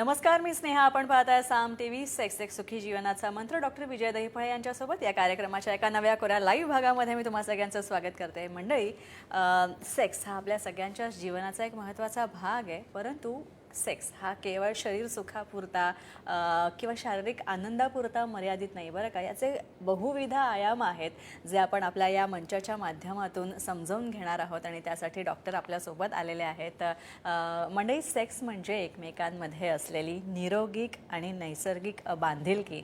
नमस्कार मी स्नेहा. आपण पाहताय साम टीव्ही सेक्स एक सुखी जीवनाचा मंत्र. डॉक्टर विजय दहीफळे यांच्यासोबत या कार्यक्रमाच्या एका नव्या कोऱ्या लाईव्ह भागामध्ये मी तुम्हा सगळ्यांचं स्वागत करते. मंडळी सेक्स हा आपल्या सगळ्यांच्या जीवनाचा एक महत्त्वाचा भाग आहे परंतु सेक्स हा केवळ शरीर सुखापुरता किंवा शारीरिक आनंदापुरता मर्यादित नाही. बरं का? याचे बहुविध आयाम आहेत जे आपण आपल्या या मंचाच्या माध्यमातून समजावून घेणार आहोत आणि त्यासाठी डॉक्टर आपल्यासोबत आलेले आहेत. अं, मंडळी सेक्स म्हणजे एकमेकांमध्ये असलेली निरोगिक आणि नैसर्गिक बांधिलकी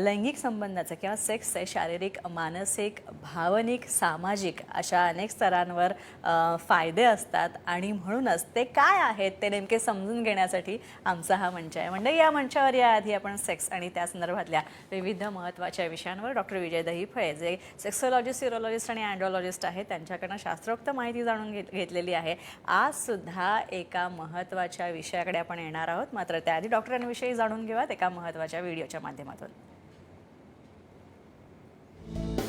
लैंगिक संबंधाचं किंवा सेक्सचे शारीरिक मानसिक भावनिक सामाजिक अशा अनेक स्तरांवर फायदे असतात. आणि म्हणूनच ते काय आहेत ते नेमके समजून घेण्यासाठी आमचा हा मंच आहे. म्हणजे या मंचावर याआधी आपण सेक्स आणि त्या संदर्भातल्या विविध महत्त्वाच्या विषयांवर डॉक्टर विजय दहीफळे जे सेक्सोलॉजिस्ट सिरोलॉजिस्ट आणि अँड्रोलॉजिस्ट आहेत त्यांच्याकडनं शास्त्रोक्त माहिती जाणून घेत घेतलेली आहे. आज सुद्धा एका महत्त्वाच्या विषयाकडे आपण येणार आहोत. मात्र त्याआधी डॉक्टरांविषयी जाणून घेऊयात एका महत्त्वाच्या व्हिडिओच्या माध्यमातून.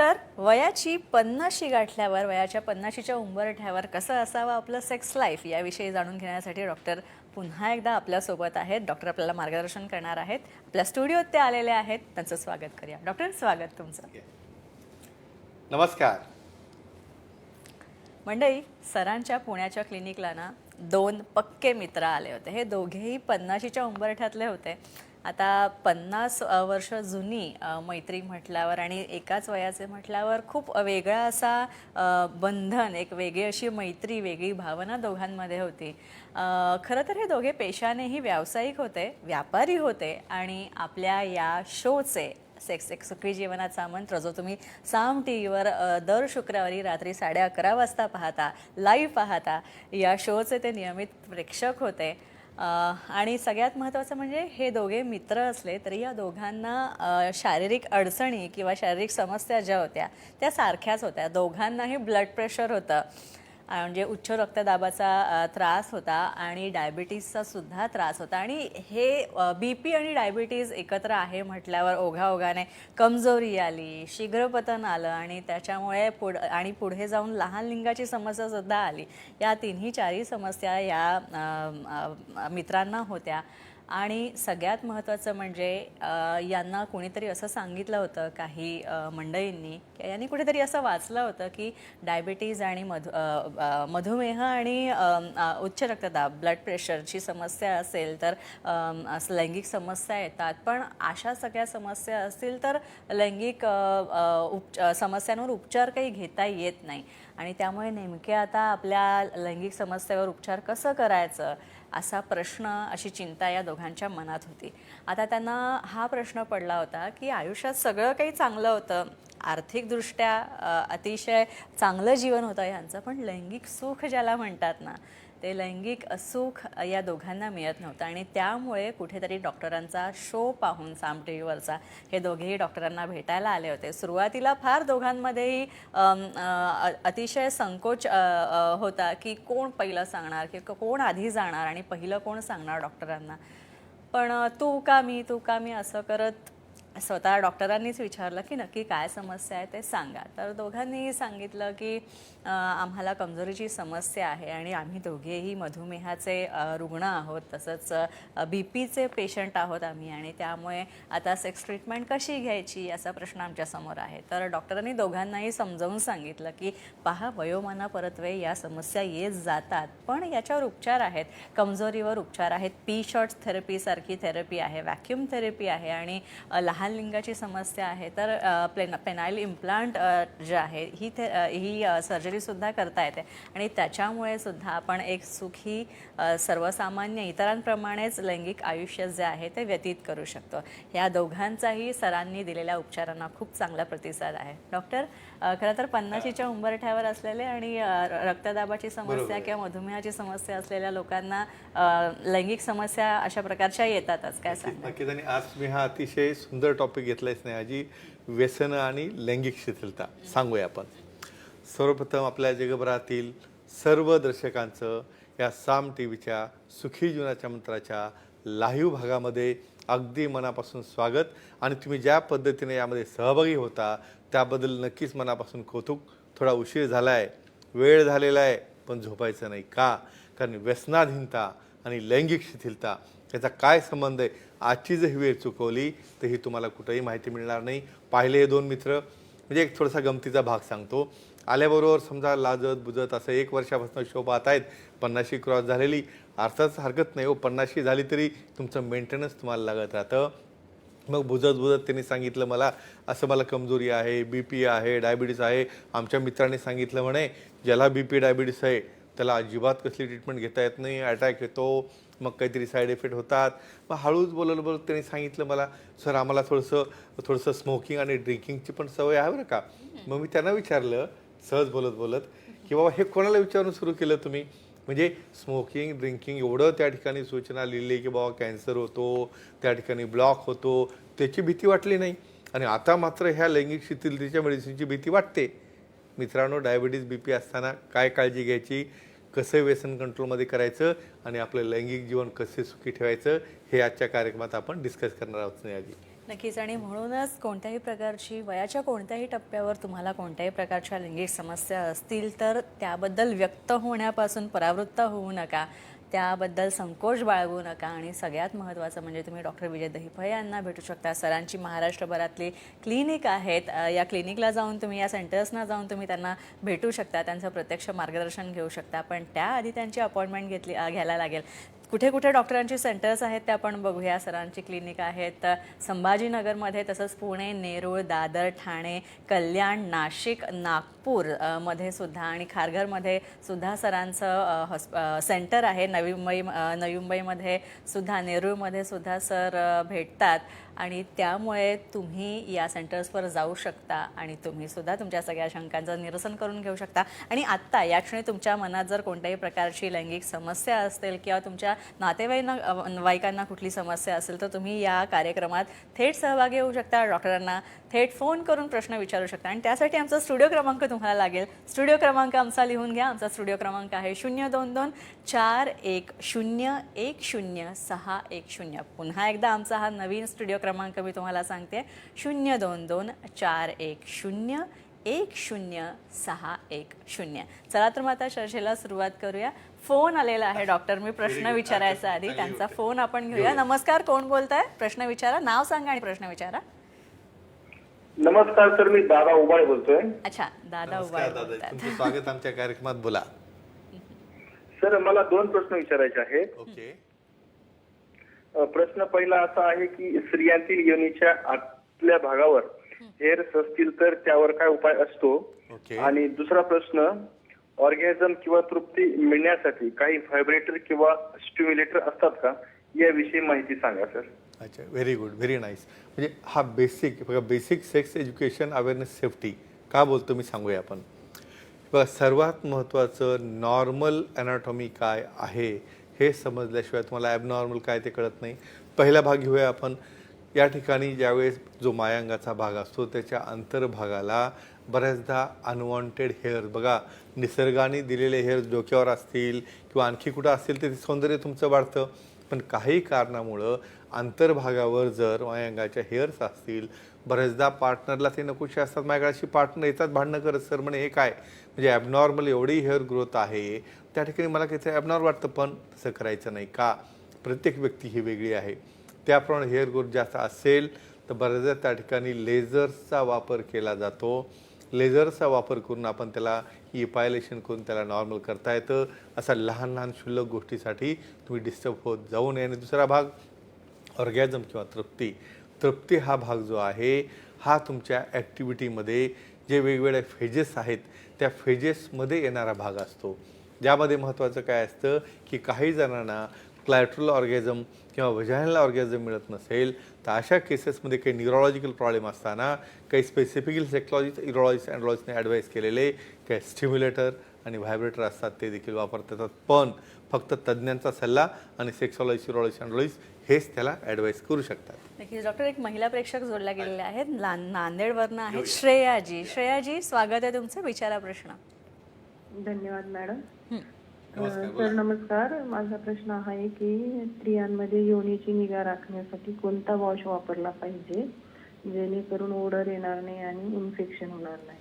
तर वयाची पन्नाशी गाठल्यावर वयाच्या पन्नाशीच्या उंबरठ्यावर कसं असावं आपलं सेक्स लाईफ याविषयी जाणून घेण्यासाठी डॉक्टर पुन्हा एकदा आपल्यासोबत आहेत. डॉक्टर आपल्याला मार्गदर्शन करणार आहेत. आपल्या स्टुडिओत ते आलेले आहेत. त्यांचं स्वागत करूया. डॉक्टर स्वागत तुमचं. नमस्कार. मंडळी सरांच्या पुण्याच्या क्लिनिकला ना दोन पक्के मित्र आले होते. हे दोघेही पन्नाशीच्या उंबरठ्यातले होते. आता पन्नास वर्ष जुनी मैत्री म्हटल्यावर आणि एकाच वयाचे म्हटल्यावर खूप वेगळा असा बंधन एक वेगळी अशी मैत्री वेगळी भावना दोघांमध्ये होती. खरं तर हे दोघे पेशानेही व्यावसायिक होते व्यापारी होते आणि आपल्या या शोचे सेक्स एक सुखी जीवनाचा मंत्र जो तुम्ही साम टी व्हीवर दर शुक्रवारी रात्री साडे अकरा वाजता पाहता लाईव्ह पाहता या शोचे ते नियमित प्रेक्षक होते. आणि सगळ्यात महत्त्वाचं म्हणजे हे दोघे मित्र असले तरी या दोघांना शारीरिक अडचणी किंवा शारीरिक समस्या ज्या होत्या त्या सारख्याच होत्या. दोघांनाही ब्लड प्रेशर होतं. म्हणजे उच्च रक्तदाबाचा त्रास होता आणि डायबिटीसचा सुद्धा त्रास होता. आणि हे बी पी आणि डायबिटीज एकत्र आहे म्हटल्यावर ओघाओघाने कमजोरी आली शीघ्रपतन आलं आणि त्याच्यामुळे पुढ आणि पुढे जाऊन लहान लिंगाची समस्या सुद्धा आली. या तिन्ही चारही समस्या या मित्रांना होत्या. आणि सगळ्यात महत्त्वाचं म्हणजे यांना कोणीतरी असं सांगितलं होतं काही मंडळींनी की यांनी कुठेतरी असं वाचलं होतं की डायबिटीज आणि मधु मधुमेह आणि उच्च रक्तदाब ब्लड प्रेशरची समस्या असेल तर असं लैंगिक समस्या येतात. पण अशा सगळ्या समस्या असतील तर लैंगिक उप समस्यांवर उपचार काही घेता येत नाही. आणि त्यामुळे नेमके आता आपल्या लैंगिक समस्येवर उपचार कसं करायचं? असा प्रश्न अशी चिंता या दोघांच्या मनात होती. आता त्यांना हा प्रश्न पडला होता की आयुष्यात सगळं काही चांगलं होतं. आर्थिकदृष्ट्या अतिशय चांगलं जीवन होतं ह्यांचं पण लैंगिक सुख ज्याला म्हणतात ना ते लैंगिक सुख या दोघांना मिळत नव्हतं. आणि त्यामुळे कुठेतरी डॉक्टरांचा शो पाहून साम टी व्हीवरचा हे दोघेही डॉक्टरांना भेटायला आले होते. सुरुवातीला फार दोघांमध्येही अतिशय संकोच होता की कोण पहिलं सांगणार की कोण आधी जाणार आणि पहिलं कोण सांगणार डॉक्टरांना. पण तू का मी तू का मी? असं करत स्वतः डॉक्टरांनीच विचारलं की नक्की काय समस्या आहे ते सांगा. तर दोघांनीही सांगितलं की आम्हाला कमजोरीची समस्या आहे आणि आम्ही दोघेही मधुमेहाचे रुग्ण आहोत. तसंच बी पीचे पेशंट आहोत आम्ही आणि त्यामुळे आता सेक्स ट्रीटमेंट कशी घ्यायची असा प्रश्न आमच्यासमोर आहे. तर डॉक्टरांनी दोघांनाही समजावून सांगितलं की पहा वयोमाना परतवे या समस्या येत जातात पण याच्यावर उपचार आहेत. कमजोरीवर उपचार आहेत. पी शॉर्ट्स थेरपीसारखी थेरपी आहे. व्हॅक्युम थेरपी आहे आणि लहान लहान लिंगाची समस्या आहे तर प्लेन पेनाईल इम्प्लांट जे आहे ही ते अ, ही सर्जरीसुद्धा करता येते. आणि त्याच्यामुळे सुद्धा आपण एक सुखी सर्वसामान्य इतरांप्रमाणेच लैंगिक आयुष्य जे आहे ते व्यतीत करू शकतो. या दोघांचाही सरांनी दिलेल्या उपचारांना खूप चांगला प्रतिसाद आहे. डॉक्टर खरं तर पन्नाशीच्या उंबरठ्यावर असलेले आणि रक्तदाबाची समस्या. किंवा मधुमेहाची समस्या असलेल्या लोकांना लैंगिक समस्या अशा प्रकारच्या येतातच. काय सांगा नक्कीच आणि आज मी हा अतिशय सुंदर टॉपिक घेतलंच नाही आजी. व्यसन आणि लैंगिक शिथिलता. सांगूया आपण. सर्वप्रथम आपल्या जगभरातील सर्व दर्शकांचं या साम टी व्हीच्या सुखी जीवनाच्या मंत्राच्या लाईव्ह भागामध्ये अगदी मनापासून स्वागत. आणि तुम्ही ज्या पद्धतीने यामध्ये सहभागी होता त्याबद्दल नक्कीच मनापासून कौतुक थोडा उशीर झाला आहे वेळ झालेला आहे पण झोपायचं नाही. का? कारण व्यसनाधीनता आणि लैंगिक शिथिलता याचा काय संबंध आहे? आजची जर ही वेळ चुकवली तर ही तुम्हाला कुठंही माहिती मिळणार नाही. पाहिले हे दोन मित्र म्हणजे एक थोडासा गमतीचा भाग सांगतो. आल्याबरोबर समजा लाजत बुजत असं एक वर्षापासून शो पाहत आहेत. पन्नाशी क्रॉस झालेली. अर्थात हरकत नाही हो पन्नाशी झाली तरी तुमचं मेंटेनन्स तुम्हाला लागत राहतं. मग बुजत बुजत त्यांनी सांगितलं मला असं मला कमजोरी आहे बी पी आहे डायबिटीस आहे. आमच्या मित्रांनी सांगितलं म्हणे ज्याला बी पी डायबिटीस आहे त्याला अजिबात कसली ट्रीटमेंट घेता येत नाही अटॅक येतो मग काहीतरी साईड इफेक्ट होतात. मग हळूच बोलत बोलत त्यांनी सांगितलं मला सर आम्हाला थोडंसं थोडंसं स्मोकिंग आणि ड्रिंकिंगची पण सवय आहे बरं का. मग मी त्यांना विचारलं सहज बोलत बोलत की बाबा हे कोणाला विचारून सुरू केलं तुम्ही? म्हणजे स्मोकिंग ड्रिंकिंग एवढं त्या ठिकाणी सूचना लिहिली की बाबा कॅन्सर होतो त्या ठिकाणी ब्लॉक होतो त्याची भीती वाटली नाही. आणि आता मात्र ह्या लैंगिक शिथिलतेच्या मेडिसिनची भीती वाटते. मित्रांनो डायबिटीज बी पी असताना काय काळजी घ्यायची? कसं व्यसन कंट्रोलमध्ये करायचं आणि आपलं लैंगिक जीवन कसे सुखी ठेवायचं हे आजच्या कार्यक्रमात आपण डिस्कस करणार आहोत स्नेहाजी. नक्कीच. आणि म्हणूनच कोणत्याही प्रकारची वयाच्या कोणत्याही टप्प्यावर तुम्हाला कोणत्याही प्रकारच्या लैंगिक समस्या असतील तर त्याबद्दल व्यक्त होण्यापासून परावृत्त होऊ नका. त्याबद्दल संकोच बाळगू नका. आणि सगळ्यात महत्त्वाचं म्हणजे तुम्ही डॉक्टर विजय दहिफळे यांना भेटू शकता. सरांची महाराष्ट्रभरातली क्लिनिक आहेत. या क्लिनिकला जाऊन तुम्ही या सेंटर्सना जाऊन तुम्ही त्यांना भेटू शकता. त्यांचं प्रत्यक्ष मार्गदर्शन घेऊ शकता. पण त्याआधी त्यांची अपॉइंटमेंट घेतली घ्यायला लागेल. कुठे कुठे डॉक्टरांची सेंटर्स आहेत ते आपण बघूया. सरांची क्लिनिक आहेत संभाजीनगरमध्ये तसंच पुणे नेरूळ दादर ठाणे कल्याण नाशिक नागपूरमध्ये सुद्धा आणि खारघरमध्ये सुद्धा सरांचं हॉस्प सेंटर आहे. नवी मुंबई नवी मुंबईमध्ये सुद्धा नेरूळमध्ये सुद्धा सर भेटतात. आणि त्यामुळे तुम्ही या सेंटर्सवर जाऊ शकता आणि तुम्ही सुद्धा तुमच्या सगळ्या शंकांचं निरसन करून घेऊ शकता. आणि आत्ता या क्षणी तुमच्या मनात जर कोणत्याही प्रकारची लैंगिक समस्या असेल किंवा तुमच्या नातेवाईकांना वाईकांना कुठली समस्या असेल तर तुम्ही या कार्यक्रमात थेट सहभागी होऊ शकता. डॉक्टरांना थेट फोन करून प्रश्न विचारू शकता. आणि त्यासाठी आमचा स्टुडिओ क्रमांक तुम्हाला लागेल. स्टुडिओ क्रमांक आमचा लिहून घ्या. आमचा स्टुडिओ क्रमांक आहे शून्य दोन दोन चार एक शून्य एक शून्य सहा एक शून्य. पुन्हा एकदा आमचा हा नवीन स्टुडिओ क्रमांक मी तुम्हाला सांगते. शून्य दोन दोन चार एक शून्य एक शून्य सहा एक शून्य. चला तर मग आता चर्चेला सुरुवात करूया. फोन आलेला आहे डॉक्टर. मी प्रश्न विचारायचा आधी. त्यांचा फोन आपण घेऊया. नमस्कार. कोण बोलताय? प्रश्न विचारा. नाव सांगा आणि प्रश्न विचारा. नमस्कार सर मी दादा उबाळे बोलतोय. अच्छा दादा उबाळ नमस्कार दादा बोलतात. तुमचं स्वागत आमच्या कार्यक्रमात बोला. सर मला दोन प्रश्न विचारायचे आहेत. ओके. अ, प्रश्न पहिला असा आहे की स्त्रियांतील योनीच्या आतल्या भागावर हेअर्स असतील तर त्यावर काय उपाय असतो? ओके. आणि दुसरा प्रश्न ऑर्गॅझम किंवा तृप्ती मिळण्यासाठी काही व्हायब्रेटर किंवा स्टिम्युलेटर असतात का? याविषयी माहिती सांगा सर. अच्छा व्हेरी गुड व्हेरी नाईस म्हणजे हा बेसिक बघा basic sex education awareness safety का बोलतो मी सांगूया आपण. बघा सर्वात महत्त्वाचं नॉर्मल अॅनाटॉमी काय आहे हे समजल्याशिवाय तुम्हाला ॲबनॉर्मल काय ते कळत नाही. पहिला भाग घेऊया आपण. या ठिकाणी ज्यावेळेस जो मायांगाचा भाग असतो त्याच्या अंतर्भागाला बऱ्याचदा अनवॉन्टेड हेअर बघा निसर्गाने दिलेले हेअर डोक्यावर असतील किंवा आणखी कुठं असतील तर ते सौंदर्य तुमचं वाढतं. पण काही कारणामुळं अंतर्भागावर जर मायांगाच्या हेअर्स असतील बऱ्याचदा पार्टनरला ते नकोशी असतात. माझ्याकडे पार्टनर येतात भांडणं करत. सर म्हणे हे काय? म्हणजे ॲबनॉर्मल एवढी हेअर ग्रोथ आहे. त्या ठिकाणी मला काहीतरी ॲबनॉर्मल वाटतं पण तसं करायचं नाही का? प्रत्येक व्यक्ती ही वेगळी आहे. त्याप्रमाणे हेअर ग्रोथ जास्त असेल तर बऱ्याचदा त्या ठिकाणी लेझर्सचा वापर केला जातो. लेझरचा वापर करून आपण त्याला इपायलेशन करून त्याला नॉर्मल करता येतं. असा लहान लहान क्षुल्लक गोष्टीसाठी तुम्ही डिस्टर्ब होत जाऊ नये. आणि दुसरा भाग ऑर्गॅझम किंवा तृप्ती. तृप्ती हा भाग जो आहे हा तुमच्या ॲक्टिव्हिटीमध्ये जे वेगवेगळे फेजेस आहेत त्या फेजेसमध्ये येणारा भाग असतो. ज्यामध्ये महत्त्वाचं काय असतं की काही जणांना क्लॅट्रल ऑर्गॅझम किंवा वजायनल ऑर्गॅझम मिळत नसेल तर अशा केसेसमध्ये काही न्यूरोलॉजिकल प्रॉब्लेम असताना काही स्पेसिफिकली सेक्लॉजिस्ट इरोलॉजिस्ट अँड्रॉलॉजिस्टने ॲडवाईस केलेले काही स्टिम्युलेटर आणि व्हायब्रेटर असतात ते देखील वापरता येतात पण फक्त तज्ज्ञांचा सल्ला आणि सेक्सॉलॉजिस्ट युरोलॉजिस्ट अँड्रॉलॉजिस्ट हेच त्याला ॲडवाईस करू शकतात. नक्कीच. डॉक्टर एक महिला प्रेक्षक जोडल्या गेलेल्या आहेत. ला- नांदेडवरनं आहेत श्रेयाजी. श्रेयाजी स्वागत आहे तुमचं. विचारा प्रश्न. धन्यवाद मॅडम. हं. अ, सर नमस्कार. माझा प्रश्न हा आहे की स्त्रियांमध्ये योनीची निगा राखण्यासाठी कोणता वॉश वापरला पाहिजे? जेणेकरून ओढर येणार नाही आणि इन्फेक्शन होणार नाही.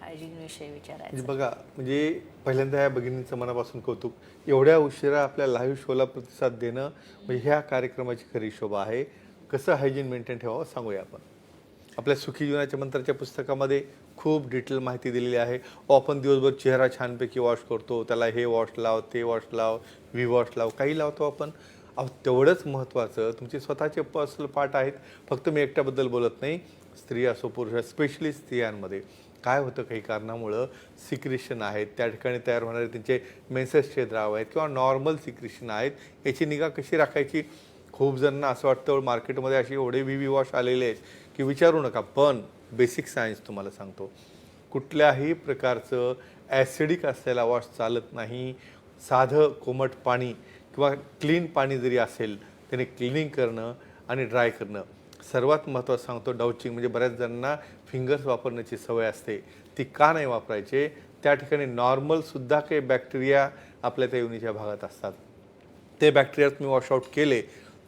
हायजीनविषयी विचारायचं. म्हणजे बघा म्हणजे पहिल्यांदा या भगिनींचं मनापासून कौतुक एवढ्या उशिरा आपल्या लाईव्ह शोला प्रतिसाद देणं म्हणजे ह्या कार्यक्रमाची खरी शोभा आहे. कसं हायजीन मेंटेन ठेवावं सांगूया आपण. आपल्या सुखी जीवनाच्या मंत्राच्या पुस्तकामध्ये खूप डिटेल माहिती दिलेली आहे. आपण दिवसभर चेहरा छानपैकी वॉश करतो त्याला हे वॉश लाव ते वॉश लाव व्ही वॉश लाव काही लावतो आपण. अहो तेवढंच महत्त्वाचं तुमचे स्वतःचे पर्सनल पार्ट आहेत. फक्त मी एकट्याबद्दल बोलत नाही. स्त्री असो पुरुष स्पेशली स्त्रियांमध्ये. काय होतं काही कारणामुळं सिक्रिशन आहेत? त्या ठिकाणी तयार होणारे त्यांचे मेन्सेसचे द्राव आहेत किंवा नॉर्मल सिक्रिशन आहेत याची निगा कशी राखायची? खूप जणांना असं वाटतं मार्केटमध्ये असे एवढे व्ही व्ही वॉश आलेले आहेत की विचारू नका. पण बेसिक सायन्स तुम्हाला सांगतो. कुठल्याही प्रकारचं ॲसिडिक असलेला वॉश चालत नाही. साधं कोमट पाणी किंवा क्लीन पाणी जरी असेल त्याने क्लिनिंग करणं आणि ड्राय करणं. सर्वात महत्त्वाचं सांगतो डाउचिंग म्हणजे बऱ्याच जणांना फिंगर्स वापरण्याची सवय असते. ती का नाही वापरायचे? त्या ठिकाणी नॉर्मलसुद्धा काही बॅक्टेरिया आपल्या त्या युनीच्या भागात असतात. ते बॅक्टेरिया तुम्ही वॉशआउट केले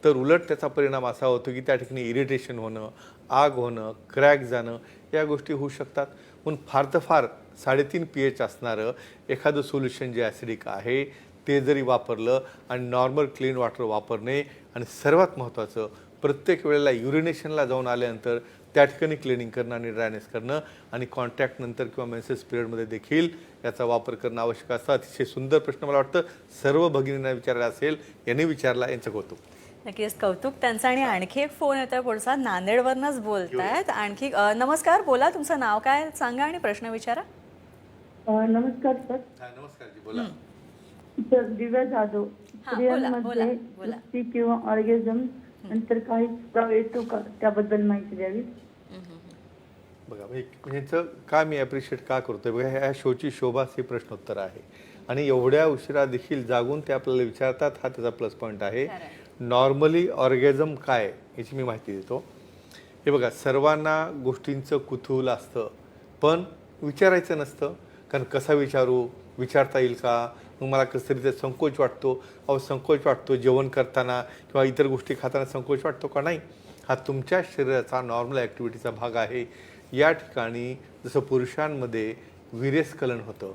तर उलट त्याचा परिणाम असा होतो की त्या ठिकाणी इरिटेशन होणं आग होणं क्रॅक जाणं या गोष्टी होऊ शकतात. म्हणून फार तर फार साडेतीन पी एच असणारं एखादं सोल्युशन जे ॲसिडिक आहे ते जरी वापरलं आणि नॉर्मल क्लीन वॉटर वापरणे आणि सर्वात महत्त्वाचं प्रत्येक वेळेला युरिनेशनला जाऊन आल्यानंतर त्या ठिकाणी क्लिनिंग करणं आणि ड्रायनेस करणं आणि कॉन्टॅक्ट नंतर किंवा मेन्सेस पिरियडमध्ये देखील याचा वापर करणं आवश्यक असतं. अतिशय सुंदर प्रश्न मला वाटतं सर्व भगिनींना विचारला असेल यांनी विचारला यांचं कौतुक. नक्कीच कौतुक त्यांचं आणि आणखी एक फोन येतोय पुढचा. नांदेडवरनच बोलतायत. आणखी नमस्कार बोला तुमचं नाव काय सांगा आणि प्रश्न विचारा. नमस्कार सर. नमस्कार जी बोला. सर दिव्या जाधव. हा, स्त्रियांमध्ये किंवा ऑर्गेझम नंतर काही स्त्राव येतो का? त्याबद्दल माहिती द्यावी. बघा म्हणजे ह्याचं का मी ॲप्रिशिएट का करतोय? बघा ह्या शोची शोभाच हे प्रश्नोत्तर आहे. आणि एवढ्या उशिरा देखील जागून ते आपल्याला विचारतात हा त्याचा प्लस पॉईंट आहे. नॉर्मली ऑर्गॅझम काय? याची मी माहिती देतो. हे बघा सर्वांना गोष्टींचं कुतूहल असतं पण विचारायचं नसतं. कारण कसा विचारू? विचारता येईल का? मग मला कसं तरी संकोच वाटतो. अहो संकोच वाटतो जेवण करताना किंवा इतर गोष्टी खाताना संकोच वाटतो का नाही? हा तुमच्या शरीराचा नॉर्मल ॲक्टिव्हिटीचा भाग आहे. या ठिकाणी जसं पुरुषांमध्ये वीर्यस्खलन होतं.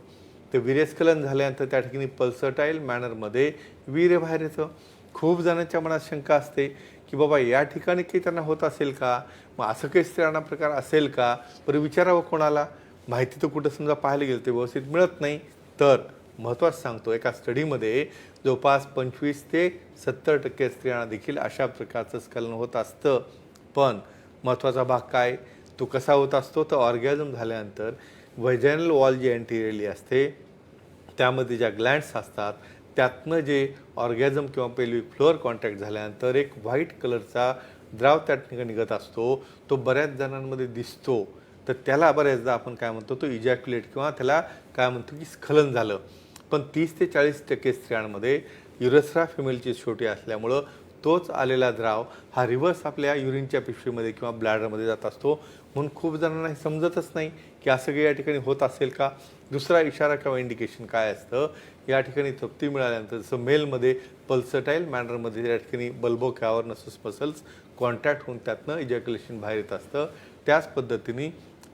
ते वीर्यस्खलन झाल्यानंतर त्या ठिकाणी पल्सटाईल मॅनरमध्ये वीर्य बाहेर येतं. खूप जणांच्या मनात शंका असते की बाबा या ठिकाणी काही त्यांना होत असेल का? मग असं काही स्त्रियांना प्रकार असेल का? बरं विचारावं कोणाला? माहिती तर कुठं समजा पाहायला गेलं ते व्यवस्थित मिळत नाही. तर महत्त्वाचं सांगतो एका स्टडीमध्ये जवळपास पंचवीस ते सत्तर टक्के स्त्रियांना देखील अशा प्रकारचं स्खलन होत असतं. पण महत्त्वाचा भाग काय? तो कसा होत असतो? तर ऑर्गॅझम झाल्यानंतर वैजॅनल वॉल जी अँटिरियली असते त्यामध्ये ज्या ग्लँड्स असतात त्यातनं जे ऑर्गॅझम किंवा पेल्विक फ्लोअर कॉन्टॅक्ट झाल्यानंतर एक व्हाईट कलरचा द्राव त्या ठिकाणी निघत असतो. तो बऱ्याच जणांमध्ये दिसतो. तर त्याला बऱ्याचदा आपण काय म्हणतो? तो इजॅक्युलेट किंवा त्याला काय म्हणतो की स्खलन झालं. पण तीस ते चाळीस टक्के स्त्रियांमध्ये युरेस्रा फिमेलची छोटी असल्यामुळं तोच आलेला द्राव हा रिव्हर्स आपल्या युरिनच्या पिशवीमध्ये किंवा ब्लॅडरमध्ये जात असतो. म्हणून खूप जणांना हे समजतच नाही की असं काही या ठिकाणी होत असेल का? दुसरा इशारा किंवा इंडिकेशन काय असतं? या ठिकाणी तृप्ती मिळाल्यानंतर जसं मेलमध्ये पल्सटाईल मॅनरमध्ये या ठिकाणी बल्बो कॅवर मसल्स कॉन्टॅक्ट होऊन त्यातनं इजॅक्युलेशन बाहेर येत असतं. त्याच पद्धतीने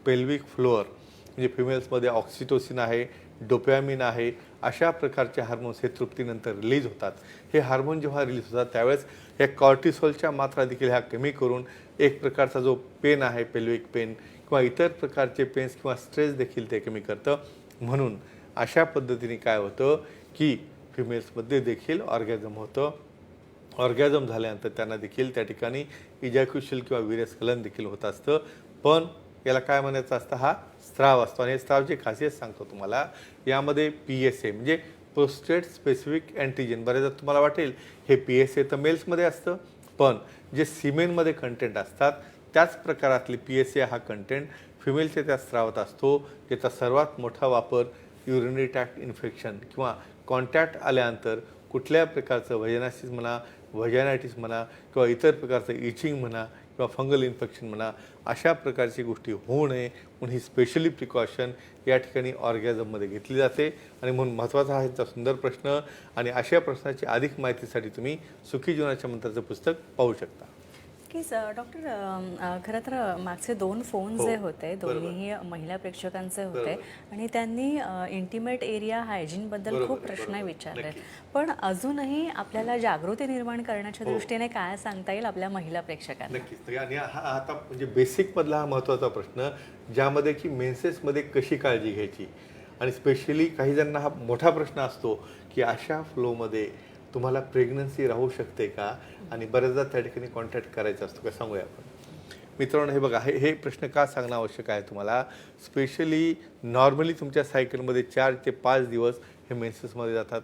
पेल्विक फ्लोअर म्हणजे फिमेल्समध्ये ऑक्सिटोसिन आहे डोपॅमिन आहे अशा प्रकारचे हार्मोन्स हे तृप्तीनंतर रिलीज होतात. हे हार्मोन जेव्हा रिलीज होतात त्यावेळेस या कॉर्टिसॉलच्या मात्रा देखील ह्या कमी करून एक प्रकारचा जो पेन आहे पेल्विक पेन किंवा इतर प्रकारचे पेन्स किंवा स्ट्रेस देखील ते कमी करतं. म्हणून अशा पद्धतीने काय होतं की फिमेल्समध्ये देखील ऑर्गॅझम होतं. ऑर्गॅझम झाल्यानंतर त्यांना देखील त्या ठिकाणी इजॅक्युशल किंवा विरस्खलन देखील होत असतं. पण याला काय म्हणायचं असतं? हा स्त्राव असतो. आणि हे स्त्रावची खासियत सांगतो तुम्हाला यामध्ये पी एस ए म्हणजे प्रोस्टेट स्पेसिफिक अँटीजन बरेचदा तुम्हाला वाटेल हे पी एस ए तर मेल्समध्ये असतं पण जे सिमेनमध्ये कंटेंट असतात त्याच प्रकारातले पी एस ए हा कंटेंट फिमेलच्या त्या स्त्रावात असतो ज्याचा सर्वात मोठा वापर युरिनरी टॅक्ट इन्फेक्शन किंवा कॉन्टॅक्ट आल्यानंतर कुठल्या प्रकारचं व्हजनासिस म्हणा व्हजानायटिस म्हणा किंवा इतर प्रकारचं इचिंग म्हणा किंवा फंगल इन्फेक्शन म्हणा अशा प्रकारची गोष्टी होऊ नये. म्हणून ही स्पेशली प्रिकॉशन या ठिकाणी ऑर्गॅझममध्ये घेतली जाते. आणि म्हणून महत्त्वाचा हा ह्याचा सुंदर प्रश्न. आणि अशा प्रश्नाची अधिक माहितीसाठी तुम्ही सुखी जीवनाच्या मंत्राचं पुस्तक पाहू शकता. स- डॉक्टर खरं तर मागचे दोन फोन हो, जे होते. दोन्हीही महिला प्रेक्षकांचे होते. आणि त्यांनी इंटिमेट एरिया हायजीन बद्दल बरोबर, खूप प्रश्न. विचारले. पण अजूनही आपल्याला जागृती निर्माण करण्याच्या हो. दृष्टीने काय सांगता येईल आपल्या महिला प्रेक्षकांना नक्कीच आणि हा आता म्हणजे बेसिक मधला हा महत्त्वाचा प्रश्न ज्यामध्ये की मेन्सेसमध्ये कशी काळजी घ्यायची आणि स्पेशली काही जणांना हा मोठा प्रश्न असतो की अशा फ्लोमध्ये तुम्हाला प्रेग्नन्सी राहू शकते का? आणि बऱ्याचदा त्या ठिकाणी कॉन्टॅक्ट करायचा असतो. का सांगूया आपण? मित्रांनो हे बघा हे हे प्रश्न का सांगणं आवश्यक आहे तुम्हाला? स्पेशली नॉर्मली तुमच्या सायकलमध्ये चार ते पाच दिवस हे मेन्सेसमध्ये जातात.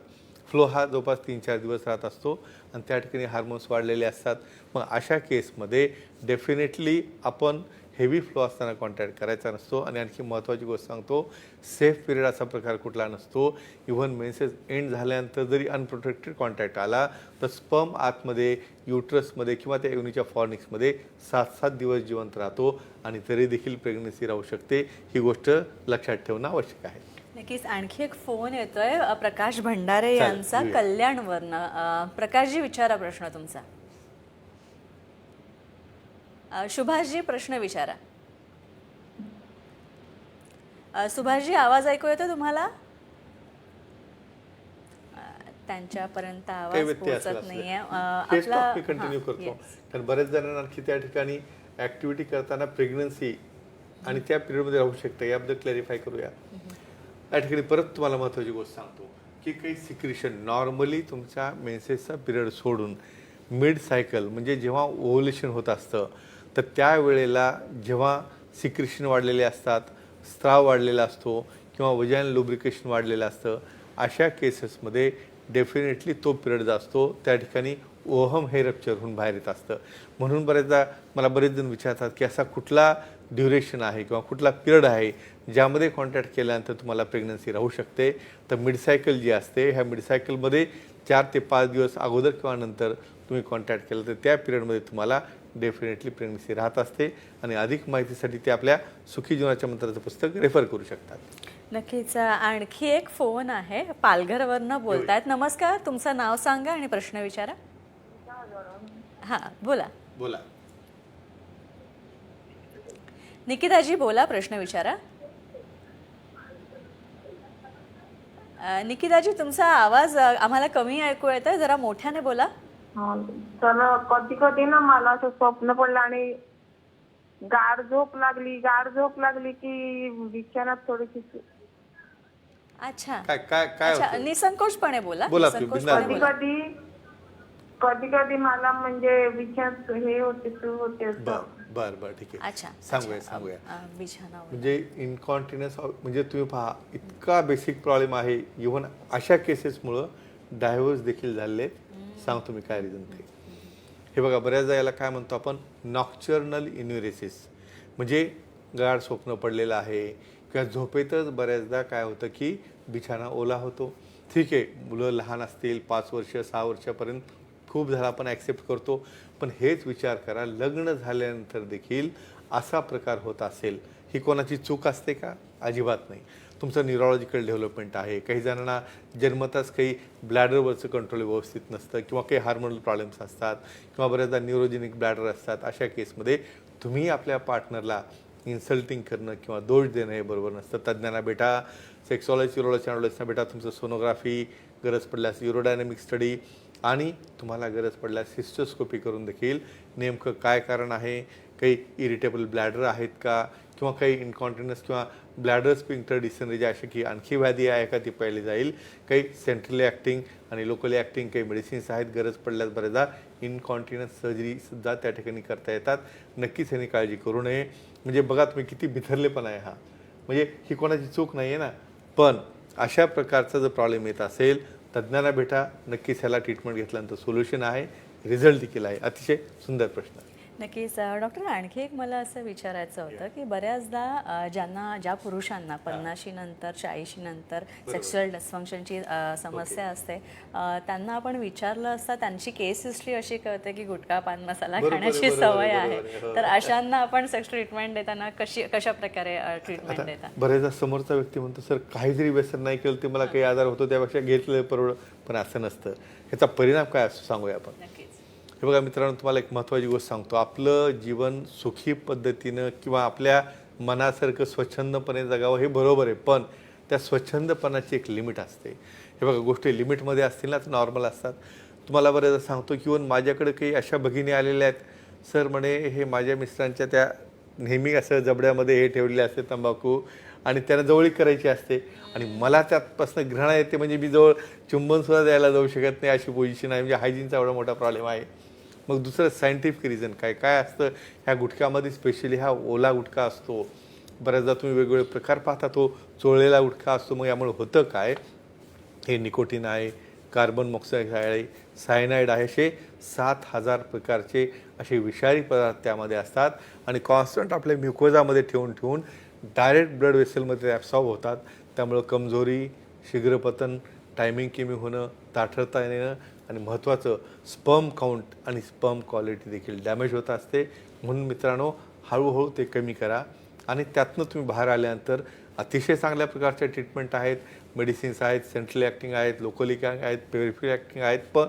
फ्लो हा जवळपास तीन चार दिवस राहत असतो आणि त्या ठिकाणी हार्मोन्स वाढलेले असतात. मग अशा केसमध्ये डेफिनेटली आपण हेवी फ्लो असताना कॉन्टॅक्ट करायचा नसतो आणि आणखी महत्त्वाची गोष्ट सांगतो सेफ पिरियड असा प्रकार कुठला नसतो. इव्हन मेन्सेस एंड झाल्यानंतर जरी अनप्रोटेक्टेड कॉन्टॅक्ट आला तर स्पर्म आतमध्ये युट्रसमध्ये किंवा त्या युनिच्या फॉर्निक्समध्ये सात सात दिवस जिवंत राहतो आणि तरी देखील प्रेग्नन्सी राहू शकते. ही गोष्ट लक्षात ठेवणं आवश्यक आहे. नक्कीच आणखी एक फोन येतोय प्रकाश भंडारे यांचा. कल्याणवरनं. प्रकाशजी विचारा प्रश्न तुमचा. सुभाषजी प्रश्न विचारा. सुभाषजी आवाज ऐकू येतो तुम्हाला? त्यांच्यापर्यंत आवाज पोहोचत नाहीये. आपला कंटिन्यू करतो. कारण बऱ्याच जणांना आणखी त्या ठिकाणी ऍक्टिव्हिटी करताना प्रेग्नन्सी आणि त्या पिरियडमध्ये राहू शकते. याबद्दल क्लॅरिफाय करूया. या ठिकाणी परत तुम्हाला महत्त्वाची गोष्ट सांगतो की काही सिक्रिशन नॉर्मली तुमच्या मेन्सेसचा पिरियड सोडून मिड सायकल म्हणजे जेव्हा ओव्हल्युशन होत असतं तर त्यावेळेला जेव्हा सिक्रिशन वाढलेले असतात स्त्राव वाढलेला असतो किंवा वजन लुब्रिकेशन वाढलेलं असतं अशा केसेसमध्ये डेफिनेटली तो पिरियड जो असतो त्या ठिकाणी ओहम हे रप्चर होऊन बाहेर येत असतं. म्हणून बऱ्याचदा मला बरेच जण विचारतात की असा कुठला ड्युरेशन आहे किंवा कुठला पिरियड आहे ज्यामध्ये कॉन्टॅक्ट केल्यानंतर तुम्हाला प्रेग्नन्सी राहू शकते? तर मिडसायकल जी असते ह्या मिडसायकलमध्ये चार ते पाच दिवस अगोदर किंवा नंतर तुम्ही कॉन्टॅक्ट केलं तर त्या पिरियडमध्ये तुम्हाला डेफिनेटली प्रेग्नन्सी राहत असते आणि अधिक माहितीसाठी ते आपल्या सुखी जीवनाच्या मंत्राचं पुस्तक रेफर करू शकतात. नक्कीच आणखी एक फोन आहे. पालघरवरनं बोलतायत. नमस्कार तुमचं नाव सांगा आणि प्रश्न विचारा. हां बोला. बोला. निकिताजी बोला प्रश्न विचारा. निकिताजी तुमचा आवाज आम्हाला कमी ऐकू येतोय. जरा मोठ्याने बोला. तर कधी कधी ना मला असं स्वप्न पडलं आणि गाढ झोप लागली गाढ झोप लागली की बिछाण्यात थोडीशी अच्छा. काय काय काय अच्छा होतं? निसंकोचपणे बोला. बोला तुम्ही, निसंकोचपणे बिनधास्त बोला. कधी कधी कधी कधी मला म्हणजे बिछाण्यात हे होते सुरू होते असं. बर बर बर ठीक आहे. अच्छा सांगूया अच्छा. सांगूया अ, बिछाना म्हणजे इनकॉन्टिन्युअस म्हणजे तुम्ही पहा इतका बेसिक प्रॉब्लेम आहे. इव्हन अशा केसेसमुळं डायव्हर्स देखील झालेले आहेत. सांगतो मी काय रिझन ते हे बघा बऱ्याचदा याला काय म्हणतो आपण? नॉक्चर्नल इन्युरेसिस म्हणजे गाढ स्वप्न पडलेलं आहे. किंवा झोपेतच बऱ्याचदा काय होतं की बिछाना ओला होतो. ठीक आहे मुलं लहान असतील पाच वर्ष सहा वर्षापर्यंत खूप झाला आपण ॲक्सेप्ट करतो. पण हेच विचार करा लग्न झाल्यानंतर देखील असा प्रकार होत असेल. ही कोणाची चूक असते का? अजिबात नाही. तुमचं न्यूरोलॉजिकल डेव्हलपमेंट आहे. काही जणांना जन्मताच काही ब्लॅडरवरचं कंट्रोल व्यवस्थित नसतं किंवा काही हार्मोनल प्रॉब्लेम्स असतात किंवा बऱ्याचदा न्युरोजेनिक ब्लॅडर असतात. अशा केसमध्ये तुम्ही आपल्या पार्टनरला इन्सल्टिंग करणं किंवा दोष देणं हे बरोबर नसतं. तज्ज्ञांना बेटा सेक्सॉलॉजी युरोलॉजी अनॉलॉजीना बेटा तुमचं सोनोग्राफी गरज पडल्यास युरोडायनॅमिक स्टडी आणि तुम्हाला गरज पडल्यास सिस्टोस्कोपी करून देखील नेमकं काय कारण आहे? काही इरिटेबल ब्लॅडर आहेत का? किंवा काही इनकॉन्टिनन्स किंवा ब्लॅडर स्पिंक्टर डिसेनरी अशी की आणखी व्याधी आहे का ती पाहिली जाईल. काही सेंट्रली ॲक्टिंग आणि लोकली ॲक्टिंग काही मेडिसिन्स आहेत गरज पडल्यास बऱ्याचदा इनकॉन्टिन्युअस सर्जरीसुद्धा त्या ठिकाणी करता येतात. नक्कीच ह्यांनी काळजी करू नये. म्हणजे बघा तुम्ही किती बिथरलेपण आहे हा. म्हणजे ही कोणाची चूक नाही आहे ना. पण अशा प्रकारचा जर प्रॉब्लेम येत असेल तज्ज्ञांना भेटा. नक्कीच ह्याला ट्रीटमेंट घेतल्यानंतर सोल्युशन आहे. रिझल्ट देखील आहे. अतिशय सुंदर प्रश्न. नक्कीच. डॉक्टर आणखी एक मला असं विचारायचं होतं की बऱ्याचदा ज्यांना ज्या पुरुषांना पन्नाशी नंतर चाळीशी नंतर सेक्शुअल डिस्फंक्शनची समस्या असते त्यांना आपण विचारलं असता त्यांची केस हिस्ट्री अशी कळते की गुटखा पान मसाला खाण्याची सवय आहे, हो. तर अशांना आपण सेक्स ट्रीटमेंट देताना कशी कशा प्रकारे ट्रीटमेंट देता? बरेचदा समोरचा व्यक्ती म्हणतो सर काही जरी व्यसन नाही केलं ते मला काही आजार होतो त्यापेक्षा घेतलं परवड पण असं नसतं. ह्याचा परिणाम काय असतो सांगूया आपण. हे बघा मित्रांनो तुम्हाला एक महत्त्वाची गोष्ट सांगतो. आपलं जीवन सुखी पद्धतीनं किंवा आपल्या मनासारखं स्वच्छंदपणे जगावं हे बरोबर आहे पण त्या स्वच्छंदपणाची एक लिमिट असते. हे बघा गोष्टी लिमिटमध्ये असतील ना तर नॉर्मल असतात. तुम्हाला बऱ्याचदा सांगतो की इवन माझ्याकडे काही अशा भगिनी आलेल्या आहेत. सर म्हणे हे माझ्या मिस्टरांच्या त्या नेहमी असं जबड्यामध्ये हे ठेवलेले असते तंबाखू आणि त्यांना जवळीक करायची असते आणि मला त्यापासून घृणा येते म्हणजे मी जवळ चुंबनसुद्धा द्यायला जाऊ शकत नाही अशी पोझिशन आहे. म्हणजे हायजीनचा एवढा मोठा प्रॉब्लेम आहे. मग दुसरं सायंटिफिक रिझन काय? काय असतं? ह्या गुटख्यामध्ये स्पेशली हा ओला गुटखा असतो. बऱ्याचदा तुम्ही वेगवेगळे प्रकार पाहता तो चोळलेला गुटखा असतो. मग यामुळे होतं काय? हे निकोटीन आहे कार्बन मॉक्साईड आहे सायनाईड आहे असे सात हजार प्रकारचे असे विषारी पदार्थ त्यामध्ये असतात. आणि कॉन्स्टंट आपल्या म्युकोजामध्ये ठेवून ठेवून डायरेक्ट ब्लड वेसलमध्ये ॲब्सॉर्ब होतात. त्यामुळं कमजोरी शीघ्रपतन टायमिंग कमी होणं ताठरता येणं आणि महत्त्वाचं स्पर्म काउंट आणि स्पर्म क्वालिटी देखील डॅमेज होत असते. म्हणून मित्रांनो हळूहळू ते कमी करा. आणि त्यातनं तुम्ही बाहेर आल्यानंतर अतिशय चांगल्या प्रकारच्या ट्रीटमेंट आहेत. मेडिसिन्स आहेत सेंट्रल ॲक्टिंग आहेत लोकली आहेत पेरिफरी ॲक्टिंग आहेत. पण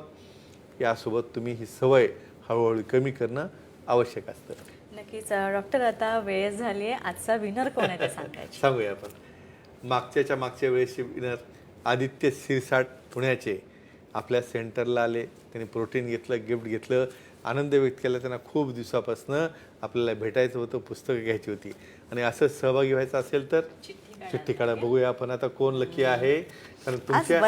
यासोबत तुम्ही ही सवय हळूहळू कमी करणं आवश्यक असतं. नक्कीच डॉक्टर आता वेळ झाली आहे. आजचा विनर कोण आहे सांगायचे. सांगूया आपण. मागच्याच्या मागच्या वेळेसचे विनर आदित्य सिरसाट पुण्याचे. आपल्या सेंटरला आले त्यांनी प्रोटीन घेतलं गिफ्ट घेतलं आनंद व्यक्त केला त्यांना खूप दिवसापासनं. आपल्याला भेटायचं होतं पुस्तकं घ्यायची होती. आणि असं सहभागी व्हायचं असेल तर चिठ्ठी काढा बघूया आपण. आता कोण लकी आहे? कारण तुमच्या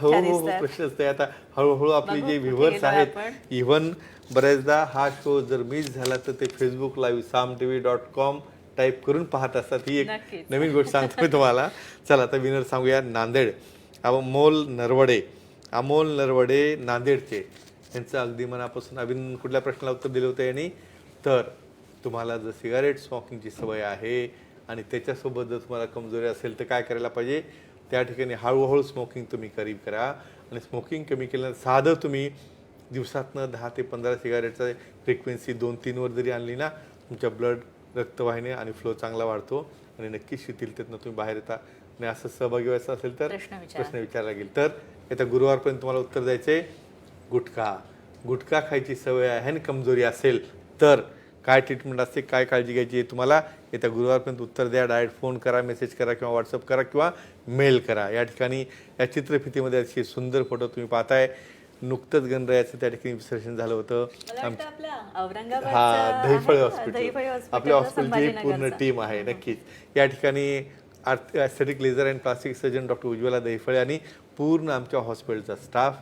हो हो हो. प्रश्नच ते आता हळूहळू आपली जे व्ह्युअर्स आहेत. इव्हन बऱ्याचदा हा शो जर मिस झाला तर ते Facebook live Saam T V dot com type करून पाहत असतात. ही एक. नवीन गोष्ट सांगतो मी तुम्हाला. चला आता विनर सांगूया नांदेड. अमोल नरवडे. अमोल नरवडे नांदेडचे. यांचं अगदी मनापासून अभिन कुठल्या प्रश्नाला उत्तर दिलं होतं यांनी? तर तुम्हाला जर सिगारेट स्मोकिंगची सवय आहे आणि त्याच्यासोबत जर तुम्हाला कमजोरी असेल तर काय करायला पाहिजे? त्या ठिकाणी हळूहळू स्मोकिंग तुम्ही करी करा. आणि स्मोकिंग कमी केल्यानंतर साधं तुम्ही दिवसातनं दहा ते पंधरा सिगारेटचा फ्रिक्वेन्सी दोन तीनवर जरी आणली ना तुमच्या ब्लड रक्तवाहिनी आणि फ्लो चांगला वाढतो आणि नक्कीच शिथिलतेतनं तुम्ही बाहेर येता. आणि असं सहभागी व्हायचं असेल तर प्रश्न विचारा. प्रश्न विचारला लागेल तर येत्या गुरुवारपर्यंत तुम्हाला उत्तर द्यायचे गुटखा. गुटखा खायची सवय आहे आणि कमजोरी असेल तर काय ट्रीटमेंट असते काय काळजी घ्यायची हे तुम्हाला येत्या गुरुवारपर्यंत उत्तर द्या. डायरेक्ट फोन करा मेसेज करा किंवा व्हॉट्सअप करा किंवा मेल करा. या ठिकाणी या चित्रफितीमध्ये अतिशय सुंदर फोटो तुम्ही पाहताय. नुकतंच गणरायाचं त्या ठिकाणी विसर्जन झालं होतं. हा दहीफळे हॉस्पिटल आपल्या हॉस्पिटल हॉस्पिटलची पूर्ण टीम आहे नक्कीच. या ठिकाणी aesthetic laser and plastic surgeon doctor Ujjwala Dahiphale आणि पूर्ण आमच्या हॉस्पिटलचा स्टाफ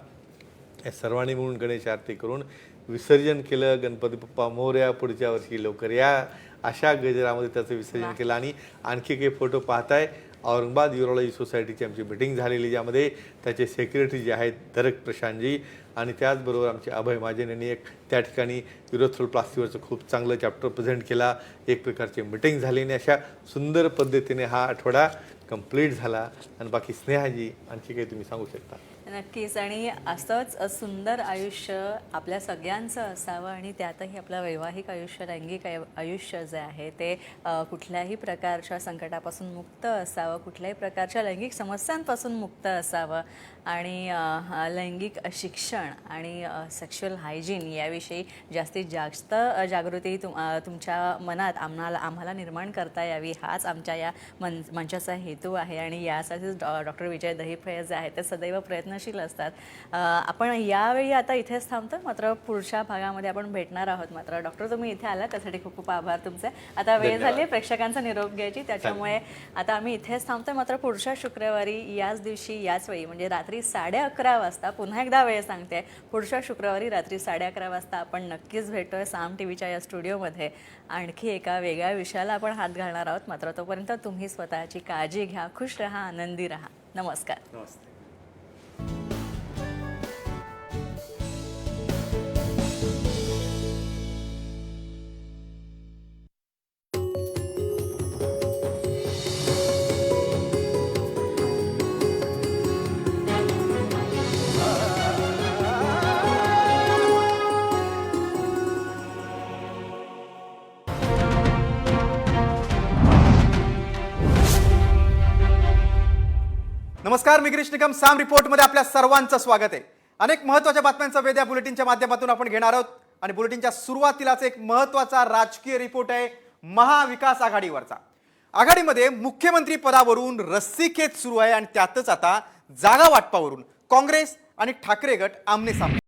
या सर्वांनी मिळून गणेश आरती करून विसर्जन केलं. गणपती बाप्पा मोरया पुढच्या वर्षी लवकर या अशा गजरामध्ये त्याचं विसर्जन केलं आणि आणखी काही फोटो पाहताय. औरंगाबाद युरोलॉजी सोसायटीची आमची मिटिंग झालेली ज्यामध्ये त्याचे सेक्रेटरी जे आहेत धरक प्रशांतजी आणि त्याचबरोबर आमचे अभय महाजन यांनी एक त्या ठिकाणी युरोथ्रोल प्लास्टिकवरचं खूप चांगलं चॅप्टर प्रेझेंट केला. एक प्रकारची मिटिंग झाली आणि अशा सुंदर पद्धतीने हा आठवडा कंप्लीट झाला आणि बाकी स्नेहाजी आणखी काही तुम्ही सांगू शकता? नक्कीच. आणि असंच सुंदर आयुष्य आपल्या सगळ्यांचं असावं आणि त्यातही आपलं वैवाहिक आयुष्य लैंगिक आयु- आयुष्य जे आहे ते कुठल्याही प्रकारच्या संकटापासून मुक्त असावं कुठल्याही प्रकारच्या लैंगिक समस्यांपासून मुक्त असावं आणि लैंगिक शिक्षण आणि सेक्शुअल हायजीन याविषयी जास्तीत जास्त जागृती तुम तुमच्या मनात आम्हाला आम्हाला निर्माण करता यावी हाच आमच्या या मन मंचाचा हेतू आहे. आणि यासाठीच डॉ डॉक्टर विजय दहिफळे जे आहेत ते सदैव प्रयत्न प्रयत्नशील असतात. आपण यावेळी आता इथेच थांबतो. मात्र पुढच्या भागामध्ये आपण भेटणार आहोत मात्र. डॉक्टर तुम्ही इथे आला त्यासाठी खूप खूप आभार तुमचे. आता वेळ. झाली आहे प्रेक्षकांचा निरोप घ्यायची. त्याच्यामुळे आता आम्ही इथेच थांबतोय. मात्र पुढच्या शुक्रवारी याच दिवशी याच वेळी म्हणजे रात्री साडे अकरा वाजता पुन्हा एकदा वेळ सांगते. पुढच्या शुक्रवारी रात्री साडे अकरा वाजता आपण नक्कीच भेटतोय साम टी व्हीच्या या स्टुडिओमध्ये. आणखी एका वेगळ्या विषयाला आपण हात घालणार आहोत. मात्र तोपर्यंत तुम्ही स्वतःची काळजी घ्या खुश राहा आनंदी राहा. नमस्कार. नमस्ते नमस्कार मी गिरीश निकम साम रिपोर्टमध्ये आपल्या सर्वांचं स्वागत आहे. अनेक महत्त्वाच्या बातम्यांचा वेध या बुलेटिनच्या माध्यमातून आपण घेणार आहोत. आणि बुलेटिनच्या सुरुवातीलाच एक महत्त्वाचा राजकीय रिपोर्ट आहे महाविकास आघाडीवरचा. आघाडीमध्ये मुख्यमंत्री पदावरून रस्सीखेच सुरू आहे आणि त्यातच आता जागा वाटपावरून काँग्रेस आणि ठाकरे गट आमने सामने.